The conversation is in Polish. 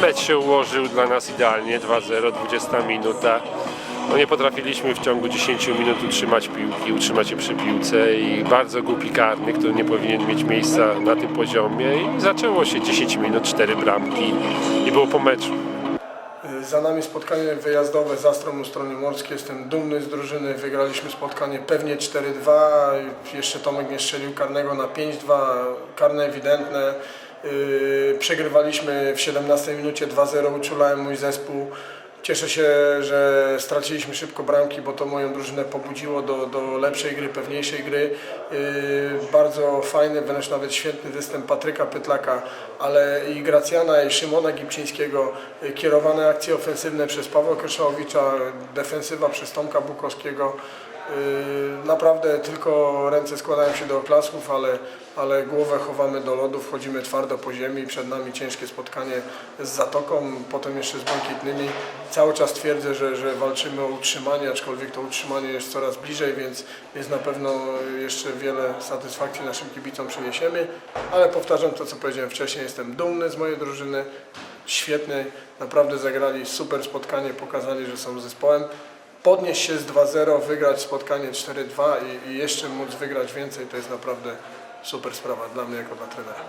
Mecz się ułożył dla nas idealnie, 2-0, 20 minuta. No nie potrafiliśmy w ciągu 10 minut utrzymać piłki, utrzymać się przy piłce i bardzo głupi karny, który nie powinien mieć miejsca na tym poziomie i zaczęło się 10 minut, 4 bramki i było po meczu. Za nami spotkanie wyjazdowe z Astrą u strony morskiej. Jestem dumny z drużyny. Wygraliśmy spotkanie pewnie 4-2. Jeszcze Tomek nie strzelił karnego na 5-2. Karne ewidentne. Yy, Przegrywaliśmy w 17 minucie 2-0. Uczulałem mój zespół. Cieszę się, że straciliśmy szybko bramki, bo to moją drużynę pobudziło do, do lepszej gry, pewniejszej gry. Yy, bardzo fajny, wręcz nawet świetny występ Patryka Pytlaka, ale i Gracjana, i Szymona Gipcińskiego, yy, kierowane akcje ofensywne przez Pawła Kryszałowicza, defensywa przez Tomka Bukowskiego. Yy, Naprawdę tylko ręce składają się do oklasków, ale, ale głowę chowamy do lodu, wchodzimy twardo po ziemi, przed nami ciężkie spotkanie z Zatoką, potem jeszcze z Błękitnymi. Cały czas twierdzę, że, że walczymy o utrzymanie, aczkolwiek to utrzymanie jest coraz bliżej, więc, więc na pewno jeszcze wiele satysfakcji naszym kibicom przyniesiemy, ale powtarzam to, co powiedziałem wcześniej, jestem dumny z mojej drużyny, świetnej, naprawdę zagrali super spotkanie, pokazali, że są zespołem podnieść się z 2-0, wygrać spotkanie 4-2 i, i jeszcze móc wygrać więcej, to jest naprawdę super sprawa dla mnie jako dla trenera.